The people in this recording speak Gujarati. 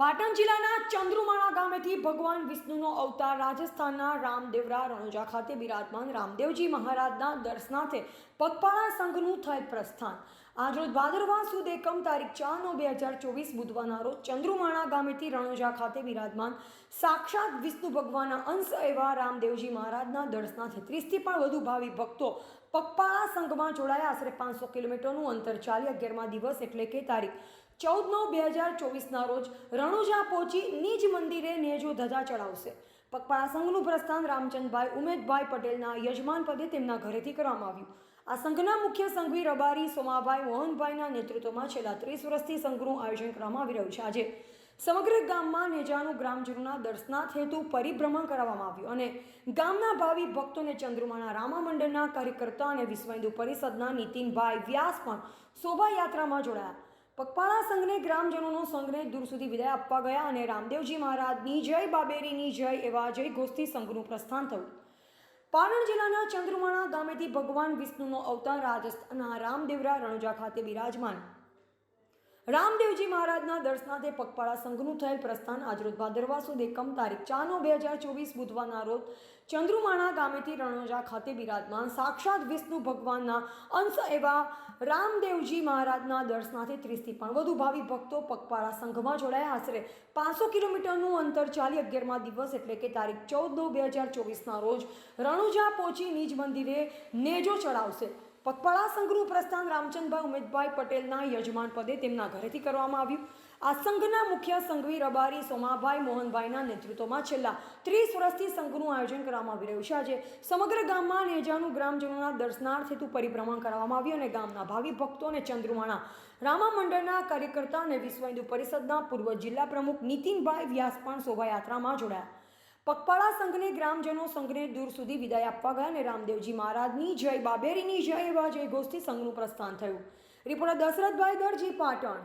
પાટણ જિલ્લાના ચંદ્રુમાણા ગામેથી ભગવાન વિષ્ણુનો અવતાર રાજસ્થાનના રામદેવરા રણુજા ખાતે બિરાજમાન રામદેવજી મહારાજના દર્શનાર્થે પગપાળા સંઘનું થયેલ પ્રસ્થાન. આજરોજ ભાદરવા સુદ એકમ તારીખ ચાર નવ બે હજાર ચોવીસ બુધવારના રોજ ચંદ્રુમાણા ગામેથી રણુજા ખાતે બિરાજમાન સાક્ષાત વિષ્ણુ ભગવાનના અંશ એવા રામદેવજી મહારાજના દર્શનાર્થે ત્રીસથી પણ વધુ ભાવિ ભક્તો પગપાળા સંઘમાં જોડાયા. આશરે પાંચસો કિલોમીટરનું અંતર ચાલી અગિયારમા દિવસ એટલે કે તારીખ ચૌદ નવ બે હજાર ચોવીસના રોજ રણુજા પહોંચી નિજ મંદિરે નેજો ધજા ચડાવશે. પગપાળા સંઘનું પ્રસ્થાન રામચંદભાઈ, ઉમેદભાઈ પટેલના યજમાન પદે તેમના ઘરેથી કરવામાં આવ્યું. આ સંઘના મુખ્ય સંઘવી રબારી સોમાભાઈ મોહનભાઈના નેતૃત્વમાં છેલ્લા ત્રીસ વર્ષથી સંઘનું આયોજન કરવામાં આવી રહ્યું છે. આજે સમગ્ર ગામમાં નેજાનું ગ્રામજનોના દર્શનાથ હેતુ પરિભ્રમણ કરાવવામાં આવ્યું અને ગામના ભાવિ ભક્તોને ચંદ્રુમાના રામા મંડળના કાર્યકર્તા અને વિશ્વ હિન્દુ પરિષદના નીતિનભાઈ વ્યાસ પણ શોભાયાત્રામાં જોડાયા. પગપાળા સંઘને ગ્રામજનોનો સંઘને દૂર સુધી વિદાય આપવા ગયા અને રામદેવજી મહારાજની જય બાબેરીની જય એવા જય ગોષ્ઠી સંઘનું પ્રસ્થાન થયું. પાટણ જિલ્લાના ચંદ્રમાણા ગામેથી ભગવાન વિષ્ણુનો અવતાર રાજસ્થાનના રામદેવરા રણુજા ખાતે બિરાજમાન. રામદેવજી મહારાજના દર્શનાર્થે પગપાળા સંઘનું થયેલ પ્રસ્થાન આજરોજ ભાદરવા સુદ એકમ તારીખ ચાર નો બે હજાર ચોવીસ બુધવારના રોજ ચંદ્રુમાણા ગામેથી રણોજા ખાતે બિરાજમાન સાક્ષાત વિષ્ણુ ભગવાનના અંશ એવા રામદેવજી મહારાજના દર્શનાર્થે ત્રીસથી પણ વધુ ભાવિ ભક્તો પગપાળા સંઘમાં જોડાયા. આશરે પાંચસો કિલોમીટરનું અંતર ચાલી અગિયારમાં દિવસ એટલે કે તારીખ ચૌદ નવ બે હજાર ચોવીસના રોજ રણુજા પહોંચી નિજ મંદિરે નેજો ચડાવશે. પગપાળા સંઘનું પ્રસ્થાન રામચંદભાઈ ઉમેદભાઈ પટેલના યજમાન પદે તેમના ઘરેથી કરવામાં આવ્યું. આ સંઘના મુખ્ય સંઘવી રબારી સોમાભાઈ મોહનભાઈના નેતૃત્વમાં છેલ્લા ત્રીસ વર્ષથી સંઘનું આયોજન કરવામાં આવી રહ્યું છે. આજે સમગ્ર ગામમાં નેજાનું ગ્રામજનોના દર્શનાર્થ હેતુ પરિભ્રમણ કરવામાં આવ્યું અને ગામના ભાવિ ભક્તો અને ચંદ્રુમાણા રામા મંડળના કાર્યકર્તા અને વિશ્વ હિન્દુ પરિષદના પૂર્વ જિલ્લા પ્રમુખ નીતિનભાઈ વ્યાસ પણ શોભાયાત્રામાં જોડાયા. પગપાળા સંઘને ગ્રામજનો સંઘને દૂર સુધી વિદાય આપવા ગયા અને રામદેવજી મહારાજની જય બાબેરીની જય એવા જય ગોષ્ઠી સંઘનું પ્રસ્થાન થયું. રિપોર્ટર દશરથભાઈ દરજી પાટણ.